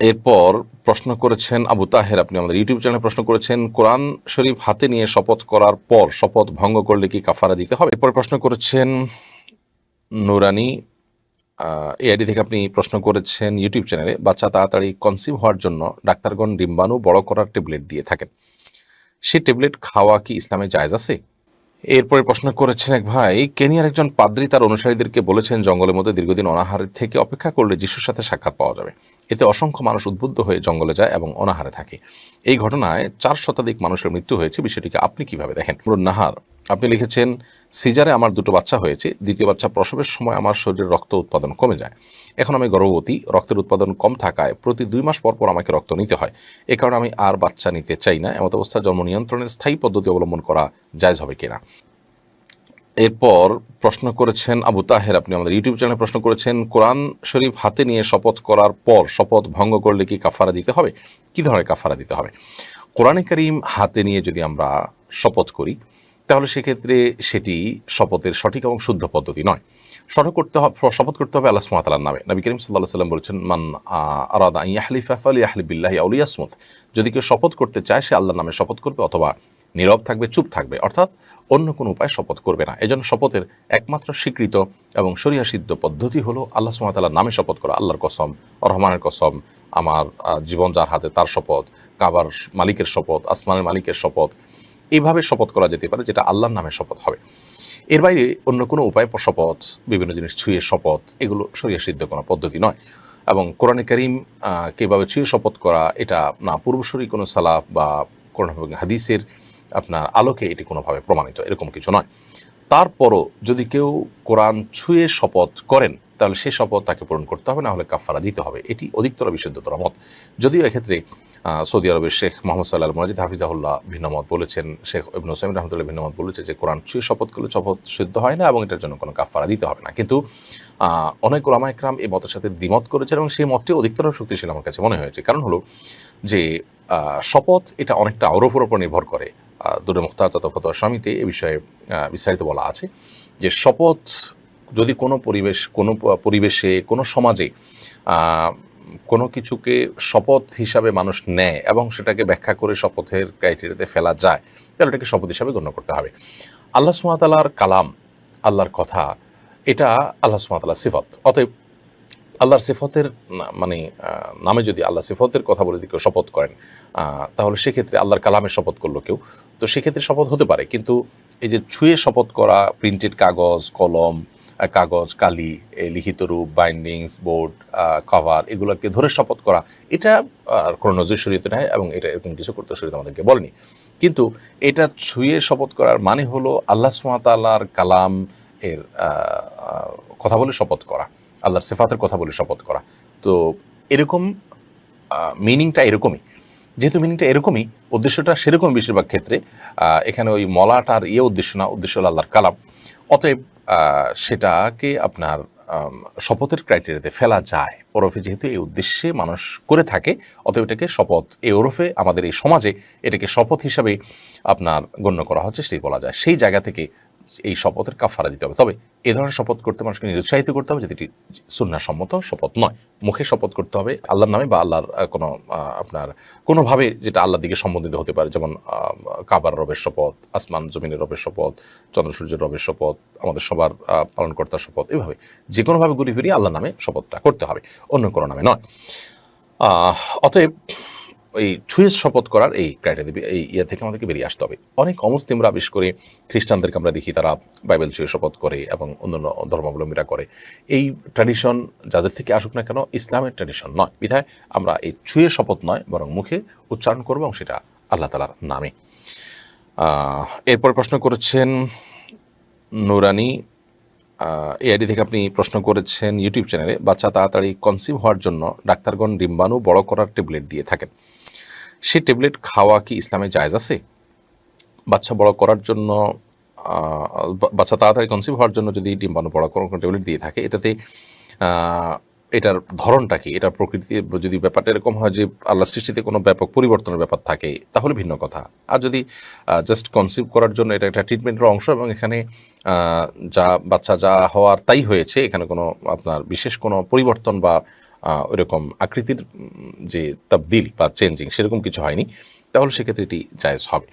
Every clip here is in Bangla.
এরপর প্রশ্ন করেছেন আবু তাহের, আপনি আমাদের ইউটিউব চ্যানেলে প্রশ্ন করেছেন, কোরআন শরীফ হাতে নিয়ে শপথ করার পর শপথ ভঙ্গ করলে কি কাফারা দিতে হবে? এরপর প্রশ্ন করেছেন নুরানি এই আইডি থেকে আপনি প্রশ্ন করেছেন ইউটিউব চ্যানেলে বাচ্চা তাড়াতাড়ি কনসিভ হওয়ার জন্য ডাক্তারগণ ডিম্বাণু বড় করার ট্যাবলেট দিয়ে থাকেন। সেই ট্যাবলেট খাওয়া কি ইসলামে জায়জ আছে? এরপরে প্রশ্ন করেছেন এক ভাই, কেনিয়ার একজন পাদ্রি তার অনুসারীদেরকে বলেছেন, জঙ্গলের মধ্যে দীর্ঘদিন অনাহারের থেকে অপেক্ষা করলে যিশুর সাথে সাক্ষাৎ পাওয়া যাবে। এতে অসংখ্য মানুষ উদ্বুদ্ধ হয়ে জঙ্গলে যায় এবং অনাহারে থাকে। এই ঘটনায় চার শতাধিক মানুষের মৃত্যু হয়েছে। বিষয়টিকে আপনি কীভাবে দেখেন? নাহার। আপনি লিখেছেন, সিজারে আমার দুটো বাচ্চা হয়েছে। দ্বিতীয় বাচ্চা প্রসবের সময় আমার শরীরে রক্ত উৎপাদন কমে যায়। এখন আমি গর্ভবতী। রক্তের উৎপাদন কম থাকায় প্রতি দুই মাস পর পর আমাকে রক্ত নিতে হয়। এ কারণে আমি আর বাচ্চা নিতে চাই না। এমত অবস্থায় জন্ম নিয়ন্ত্রণের স্থায়ী পদ্ধতি অবলম্বন করা জায়জ হবে কিনা? এরপর প্রশ্ন করেছেন আবু তাহের। আপনি আমাদের ইউটিউব চ্যানেলে প্রশ্ন করেছেন, কোরআন শরীফ হাতে নিয়ে শপথ করার পর শপথ ভঙ্গ করলে কি কাফারা দিতে হবে? কি ধরনের কাফারা দিতে হবে? কোরআনে করিম হাতে নিয়ে যদি আমরা শপথ করি তাহলে সেক্ষেত্রে সেটি শপথের সঠিক এবং শুদ্ধ পদ্ধতি নয়। শপথ করতে হবে, শপথ করতে হবে আল্লাহ সুমাতালার নামে। নবী করিম সাল্লাহ সাল্লাম বলেছেন, মান আরাদা ইয়াহলিফা ফালি আহলি বিল্লাহি আউলিয়াসমত যদি কেউ শপথ করতে চায়, সে আল্লাহর নামে শপথ করবে অথবা নীরব থাকবে, চুপ থাকবে, অর্থাৎ অন্য কোনো উপায় শপথ করবে না। এজন্য শপথের একমাত্র স্বীকৃত এবং শরিয়া সিদ্ধ পদ্ধতি হলো আল্লাহ সুমাতালার নামে শপথ করা, আল্লাহর কসম, রহমানের কসম, আমার জীবন যার হাতে তার শপথ, কাবার মালিকের শপথ, আসমানের মালিকের শপথ এইভাবে শপথ করা যেতে পারে, যেটা আল্লাহর নামে শপথ হবে। এর বাইরে অন্য কোনো উপায়, শপথ, বিভিন্ন জিনিস, ছুঁয়ে শপথ, এগুলো সরিয়ে সিদ্ধ কোনো পদ্ধতি নয়। এবং কোরআনে করিম কীভাবে ছুঁয়ে শপথ করা, এটা না পূর্বসরী কোনো সালাফ বা কোরআন হাদিসের আপনার আলোকে এটি কোনোভাবে প্রমাণিত, এরকম কিছু নয়। তারপরও যদি কেউ কোরআন ছুঁয়ে শপথ করেন, তাহলে সে শপথ তাকে পূরণ করতে হবে, না হলে কাফারা দিতে হবে। এটি অধিকতর বিশুদ্ধতর মত। যদিও এক্ষেত্রে সৌদি আরবের শেখ মোহাম্মদ সাল্লাহ মজিদ হাফিজাহুল্লাহ ভিন্নমত বলেছেন। শেখ ইবনু সাইম রহমতুল্লাহ ভিন্নমত বলেছে যে, কোরআন ছুঁয়ে শপথ করলে শপথ সিদ্ধ হয় না এবং এটার জন্য কোনো কাফারা দিতে হবে না। কিন্তু অনেক ওলামা একরাম এই মতের সাথে দ্বিমত করেছেন এবং সেই মতটি অধিকতর শক্তিশালী আমার কাছে মনে হয়েছে। কারণ হলো যে শপথ এটা অনেকটা আরফের উপর নির্ভর করে। দুরে মুখতার তথা ফতোয়া স্বামীতে এ বিষয়ে বিস্তারিত বলা আছে যে, শপথ যদি কোনো পরিবেশ, কোনো পরিবেশে, কোনো সমাজে কোনো কিছুকে শপথ হিসাবে মানুষ নেয় এবং সেটাকে ব্যাখ্যা করে শপথের ক্রাইটেরিয়াতে ফেলা যায়, তাহলে এটাকে শপথ হিসাবে গণ্য করতে হবে। আল্লাহ সুমাতালার কালাম, আল্লাহর কথা, এটা আল্লাহ সুমাতালার সিফত। অতএব আল্লাহর সিফতের মানে নামে যদি আল্লাহ সিফতের কথা বলে কেউ শপথ করেন তাহলে সেক্ষেত্রে আল্লাহর কালামের শপথ করল কেউ। তো সেক্ষেত্রে শপথ হতে পারে, কিন্তু এই যে ছুঁয়ে শপথ করা প্রিন্টেড কাগজ, কলম কাগজ, কালি লিখিত রূপ বাইন্ডিংস বোর্ড কভার এগুলোকে ধরে শপথ করা, এটা কোনো নজর শরীয়তে নেয় এবং এটা এরকম কিছু করতে শরীয়ত আমাদেরকে বলেনি। কিন্তু এটা ছুঁয়ে শপথ করার মানে হলো আল্লাহ সুমাতাল্লাহর কালাম এর কথা বলে শপথ করা, আল্লাহর সেফাতের কথা বলে শপথ করা। তো এরকম মিনিংটা এরকমই। যেহেতু মিনিংটা এরকমই, উদ্দেশ্যটা সেরকম বেশিরভাগ ক্ষেত্রে এখানে ওই মলাটার ইয়ে উদ্দেশ্য না, উদ্দেশ্য হলো আল্লাহর কালাম। অতএব সেটাকে আপনার শপথের ক্রাইটেরিয়াতে ফেলা যায়। ওরফে যেহেতু এই উদ্দেশ্যে মানুষ করে থাকে, অতএব এটাকে শপথ, এই ওরফে আমাদের এই সমাজে এটাকে শপথ হিসাবে আপনার গণ্য করা হচ্ছে সেটি বলা যায়। সেই জায়গা থেকে এই শপথের কাফারা দিতে হবে। তবে এ ধরনের শপথ করতে মানুষকে নিরুৎসাহিত করতে হবে, যেটি সুন্নাসম্মত শপথ নয়। মুখে শপথ করতে হবে আল্লাহর নামে বা আল্লাহর কোনো আপনার কোনোভাবে যেটা আল্লাহর দিকে সম্বন্ধিত হতে পারে, যেমন কাবার রবের শপথ, আসমান জমিনের রবের শপথ, চন্দ্র সূর্যের রবের শপথ, আমাদের সবার পালনকর্তার শপথ, এভাবে যে কোনোভাবে ঘুরি ফিরিয়ে আল্লাহর নামে শপথটা করতে হবে। অন্য কোনো নামে নয়। অতএব এই ছুঁয়ে শপথ করার এই ক্রাইটেরিয়া এই ইয়ে থেকে আমাদেরকে বেরিয়ে আসতে হবে। অনেক অমুসলিমরা, বিশেষ করে খ্রিস্টানদেরকে আমরা দেখি, তারা বাইবেল ছুঁয়ে শপথ করে এবং অন্যান্য ধর্মাবলম্বীরা করে। এই ট্র্যাডিশন যাদের থেকে আসুক না কেন, ইসলামের ট্র্যাডিশন নয়। বিধায় আমরা এই ছুঁয়ে শপথ নয়, বরং মুখে উচ্চারণ করব এবং সেটা আল্লাহ তালার নামে। এরপর প্রশ্ন করেছেন নুরানি এই আইডি থেকে আপনি প্রশ্ন করেছেন ইউটিউব চ্যানেলে, বাচ্চা তাড়াতাড়ি কনসিভ হওয়ার জন্য ডাক্তারগণ ডিম্বাণু বড় করার ট্যাবলেট দিয়ে থাকেন। সেই ট্যাবলেট খাওয়া কি ইসলামে জায়জ আছে? বাচ্চা বড় করার জন্য বাচ্চা তাড়াতাড়ি কনসিভ হওয়ার জন্য যদি ডিম্বাণু বড় করার ট্যাবলেট দিয়ে থাকে, এটাতে এটার ধরনটা কি? এটা প্রকৃতির যদি ব্যাপারটা এরকম হয় যে আল্লাহ সৃষ্টিতে কোনো ব্যাপক পরিবর্তনের ব্যাপার থাকে, তাহলে ভিন্ন কথা। আর যদি জাস্ট কনসিভ করার জন্য এটা একটা ট্রিটমেন্টের অংশ এবং এখানে যা বাচ্চা যা হওয়ার তাই হয়েছে, এখানে কোনো আপনার বিশেষ কোনো পরিবর্তন বা ওইরকম আকৃতির যে তাবদিল বা চেঞ্জিং সেরকম কিছু হয়নি, তাহলে সেক্ষেত্রে এটি জায়জ হবে।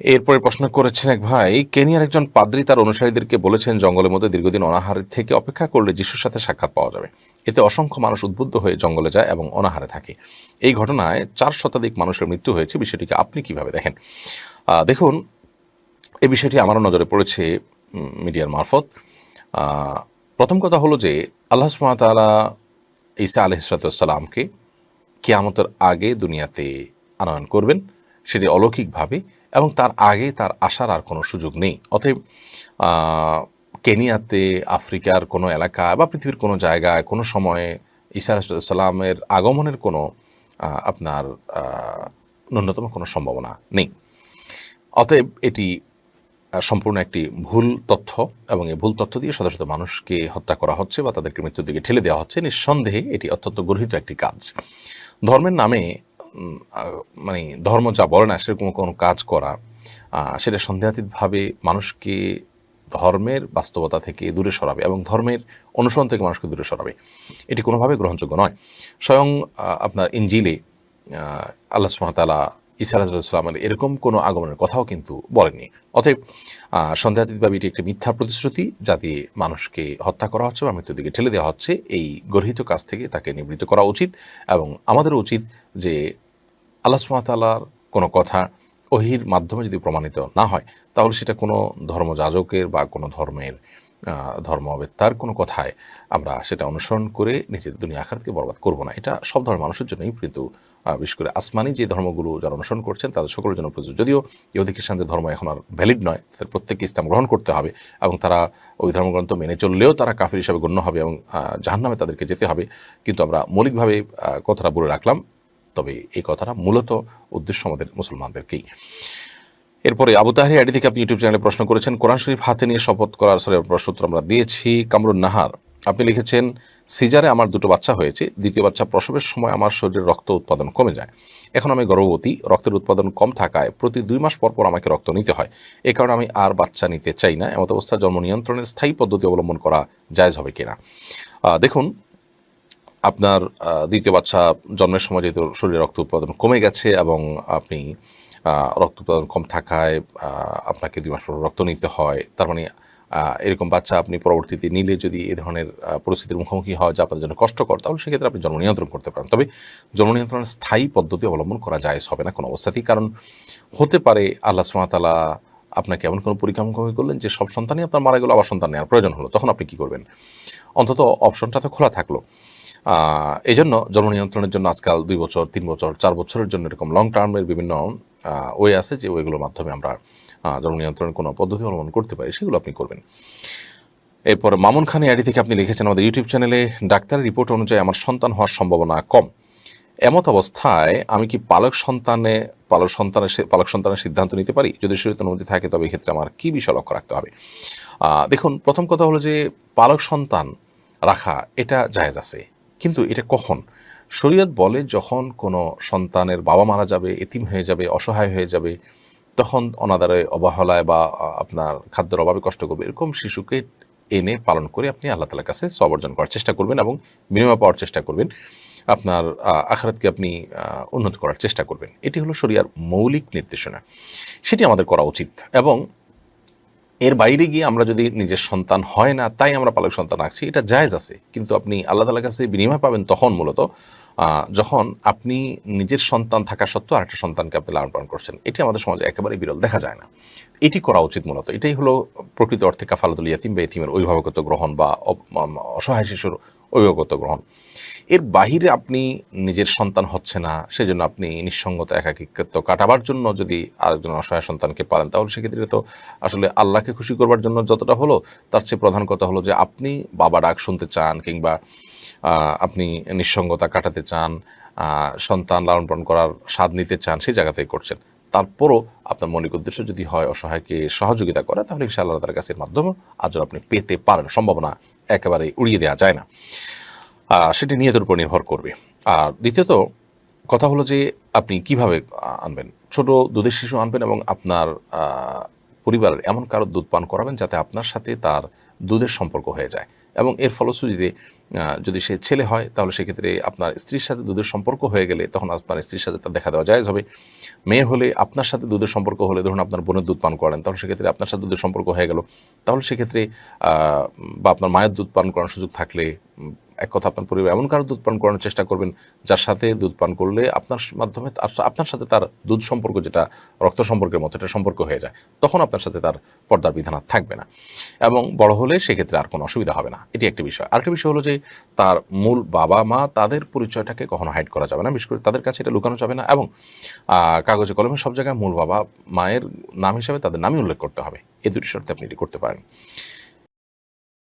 এরপরে প্রশ্ন করেছেন এক ভাই, কেনিয়ার একজন পাদ্রী তার অনুসারীদেরকে বলেছেন, জঙ্গলের মধ্যে দীর্ঘদিন অনাহারের থেকে অপেক্ষা করলে যিশুর সাথে সাক্ষাৎ পাওয়া যাবে। এতে অসংখ্য মানুষ উদ্বুদ্ধ হয়ে জঙ্গলে যায় এবং অনাহারে থাকে। এই ঘটনায় চার শতাধিক মানুষের মৃত্যু হয়েছে। বিষয়টিকে আপনি কীভাবে দেখেন? দেখুন এই বিষয়টি আমারও নজরে পড়েছে মিডিয়ার মারফত। প্রথম কথা হলো যে, আল্লাহ সুমাতালা ঈসা আলহিসাল্লামকে কেয়ামতের আগে দুনিয়াতে আনয়ন করবেন। সেটি অলৌকিকভাবে এবং তার আগে তার আসার আর কোনো সুযোগ নেই। অতএব কেনিয়াতে, আফ্রিকার কোনো এলাকা বা পৃথিবীর কোনো জায়গায়, কোনো সময়ে ঈসা আলাইসাল্লামের আগমনের কোনো আপনার ন্যূনতম কোনো সম্ভাবনা নেই। অতএব, এটি সম্পূর্ণ একটি ভুল তথ্য এবং এই ভুল তথ্য দিয়ে শত শত মানুষকে হত্যা করা হচ্ছে বা তাদেরকে মৃত্যুর দিকে ঠেলে দেওয়া হচ্ছে। নিঃসন্দেহে এটি অত্যন্ত গর্হিত একটি কাজ। ধর্মের নামে মানে ধর্ম যা বলে না সেরকম কোনো কাজ করা সেটা সন্দেহাতীতভাবে মানুষকে ধর্মের বাস্তবতা থেকে দূরে সরাবে এবং ধর্মের অনুসরণ থেকে মানুষকে দূরে সরাবে। এটি কোনোভাবে গ্রহণযোগ্য নয়। স্বয়ং আপনার ইঞ্জিলে আল্লাহ সুমতালা ইসা আলাহিসাল্লামের এরকম কোনো আগমনের কথাও কিন্তু বলেনি অতএব সন্দেহাতীতভাবে এটি একটি মিথ্যা প্রতিশ্রুতি যা দিয়ে মানুষকে হত্যা করা হচ্ছে বা মৃত্যুর দিকে ঠেলে দেওয়া হচ্ছে। এই গর্হিত কাজ থেকে তাকে নিবৃত্ত করা উচিত এবং আমাদের উচিত যে আল্লাহ সুমাতালার কোনো কথা ওহির মাধ্যমে যদি প্রমাণিত না হয়, তাহলে সেটা কোনো ধর্মযাজকের বা কোনো ধর্মের ধর্মবেত্তার কোনো কথায় আমরা সেটা অনুসরণ করে নিজের দুনিয়া আখাতকে বরবাদ করব না। এটা সব ধর্মের মানুষের জন্যই কিন্তু বিশেষ করে আসমানি যে ধর্মগুলো যারা অনুসরণ করছেন, তাদের সকলের জন্য প্রযোজ্য। যদিও ইহুদি খ্রিস্টানদের ধর্ম এখন আর ভ্যালিড নয়, তাদের প্রত্যেককে ইসলাম গ্রহণ করতে হবে এবং তারা ওই ধর্মগ্রন্থ মেনে চললেও তারা কাফির হিসাবে গণ্য হবে এবং জাহান্নামে তাদেরকে যেতে হবে। কিন্তু আমরা মৌলিকভাবে কথাটা বলে রাখলাম তবে এই কথাটা মূলত উদ্দেশ্য আমাদের মুসলমানদেরকেই। এরপরে আবু তাহারি আইডি থেকে আপনি ইউটিউব চ্যানেলে প্রশ্ন করেছেন, কোরআন শরীফ হাতে নিয়ে শপথ করার সরে প্রশ্ন উত্তর আমরা দিয়েছি, কামরুন নাহার, আপনি লিখেছেন, সিজারে আমার দুটো বাচ্চা হয়েছে, দ্বিতীয় বাচ্চা প্রসবের সময় আমার শরীরে রক্ত উৎপাদন কমে যায়। এখন আমি গর্ভবতী, রক্তের উৎপাদন কম থাকায় প্রতি দুই মাস পর পর আমাকে রক্ত নিতে হয়। এ কারণে আমি আর বাচ্চা নিতে চাই না, এমত অবস্থা জন্ম নিয়ন্ত্রণের স্থায়ী পদ্ধতি অবলম্বন করা জায়জ হবে কিনা। দেখুন আপনার দ্বিতীয় বাচ্চা জন্মের সময় যেহেতু শরীরে রক্ত উৎপাদন কমে গেছে এবং আপনি রক্ত উৎপাদন কম থাকায় আপনাকে দুই মাস পর রক্ত নিতে হয়, তার মানে এরকম বাচ্চা আপনি পরবর্তীতে নিলে যদি এ ধরনের পরিস্থিতির মুখোমুখি হয় যা আপনাদের জন্য কষ্টকর, তাহলে সেক্ষেত্রে আপনি জন্ম নিয়ন্ত্রণ করতে পারেন। তবে জন্ম নিয়ন্ত্রণের স্থায়ী পদ্ধতি অবলম্বন করা যায়, হবে না কোনো অবস্থাতেই, কারণ হতে পারে আল্লাহ সুমাতালা আপনাকে এমন কোনো পরীক্ষা মুখোমুখি করলেন যে সব সন্তানই আপনার মারা গেলো, আবার সন্তান নেওয়ার প্রয়োজন হলো, তখন আপনি কি করবেন? অন্তত অপশনটা তো খোলা থাকল। এই জন্য জন্ম নিয়ন্ত্রণের জন্য আজকাল দুই বছর, তিন বছর, চার বছরের জন্য এরকম লং টার্মের বিভিন্ন ওয়ে আছে যে ওয়েগুলোর মাধ্যমে আমরা জন্ম নিয়ন্ত্রণের কোনো পদ্ধতি অবলম্বন করতে পারি, সেগুলো আপনি করবেন। এরপর মামুন খান আইডি থেকে আপনি লিখেছেন আমাদের ইউটিউব চ্যানেলে ডাক্তারের রিপোর্ট অনুযায়ী আমার সন্তান হওয়ার সম্ভাবনা কম। এমত অবস্থায় আমি কি পালক সন্তানে, পালক সন্তানের পালক সন্তানের সিদ্ধান্ত নিতে পারি? যদি শরীর অনুমতি থাকে, তবে এক্ষেত্রে আমার কী বিষয় লক্ষ্য রাখতে হবে? দেখুন, প্রথম কথা হলো যে পালক সন্তান রাখা এটা জায়েজ আছে। কিন্তু এটা কখন? শরীয়ত বলে যখন কোনো সন্তানের বাবা মারা যাবে, এতিম হয়ে যাবে, অসহায় হয়ে যাবে, তখন অনাদারে অবহেলায় বা আপনার খাদ্যের অভাবে কষ্ট করবে। এরকম শিশুকে এনে পালন করে আপনি আল্লাহ তালার কাছে সব অর্জন করার চেষ্টা করবেন এবং বিনিময় পাওয়ার চেষ্টা করবেন। আপনার আখরাতকে আপনি উন্নত করার চেষ্টা করবেন। এটি হলো শরিয়ার মৌলিক নির্দেশনা। সেটি আমাদের করা উচিত এবং এর বাইরে গিয়ে আমরা যদি নিজের সন্তান হয় না, তাই আমরা পালক সন্তান রাখছি, এটা জায়জ আছে। কিন্তু আপনি আল্লাহ তালার কাছে বিনিময় পাবেন তখন মূলত যখন আপনি নিজের সন্তান থাকা সত্ত্বেও আরেকটা সন্তানকে আপনি লালন পালন করছেন। এটি আমাদের সমাজে একেবারে বিরল, দেখা যায় না। এটি করা উচিত মূলত। এটাই হলো প্রকৃত অর্থে কাফালাতুল ইয়াতিম বা ইতিমের অভিভাবকত্ব গ্রহণ বা অসহায় শিশুর অভিভাবকত্ব গ্রহণ। এর বাহিরে আপনি নিজের সন্তান হচ্ছে না, সেজন্য আপনি নিঃসঙ্গতা, একাকিত্ব কাটাবার জন্য যদি আরেকজন অসহায় সন্তানকে পালেন তাহলে সেক্ষেত্রে তো আসলে আল্লাহকে খুশি করবার জন্য যতটা হলো, তার চেয়ে প্রধান কথা হলো যে আপনি বাবা ডাক শুনতে চান কিংবা আপনি নিঃসঙ্গতা কাটাতে চান সন্তান লালন পালন করার স্বাদ নিতে চান, সেই জায়গাতেই করছেন। তারপরও আপনার মৌলিক উদ্দেশ্য যদি হয়, অসহায়কে সহযোগিতা করা, তাহলে ইনশাআল্লাহ তার কাছে মাধ্যমে আজও আপনি পেতে পারেন। সম্ভাবনা একেবারে উড়িয়ে দেওয়া যায় না। সেটি নিয়তের উপর নির্ভর করবে। আর দ্বিতীয়ত, কথা হলো যে আপনি কীভাবে আনবেন? ছোট দুধের শিশু আনবেন এবং আপনার পরিবারের এমন কারও দুধ পান করাবেন যাতে আপনার সাথে তার দুধের সম্পর্ক হয়ে যায়। এবং এর ফলশ্রুতিতে যদি সে ছেলে হয়, তাহলে সেক্ষেত্রে আপনার স্ত্রীর সাথে দুধের সম্পর্ক হয়ে গেলে তখন আপনার স্ত্রীর সাথে তার দেখা দেওয়া যায় হবে। মেয়ে হলে আপনার সাথে দুধের সম্পর্ক হলে ধরুন আপনার বোনের দুধ পান করেন, তাহলে সেক্ষেত্রে আপনার সাথে দুধের সম্পর্ক হয়ে গেল। তাহলে সেক্ষেত্রে বা আপনার মায়ের দুধ পান করার সুযোগ থাকলে এক কথা আপনার পরিবার, এমন কারও দুধ পান করানোর চেষ্টা করবেন যার সাথে দুধ পান করলে আপনার মাধ্যমে আপনার সাথে তার দুধ সম্পর্ক যেটা রক্ত সম্পর্কের মতো এটা সম্পর্ক হয়ে যায়। তখন আপনার সাথে তার পর্দার বিধান আর থাকবে না। এবং বড় হলে সেক্ষেত্রে আর কোনো অসুবিধা হবে না। এটি একটি বিষয়। আরেকটি বিষয় হলো যে তার মূল বাবা মা তাদের পরিচয়টাকে কখনো হাইড করা যাবে না। বিশেষ করে তাদের কাছে এটা লুকানো যাবে না। এবং কাগজে কলমে সব জায়গায় মূল বাবা মায়ের নাম হিসাবে তাদের নামই উল্লেখ করতে হবে। এই দুটি শর্তে আপনি এটি করতে পারেন।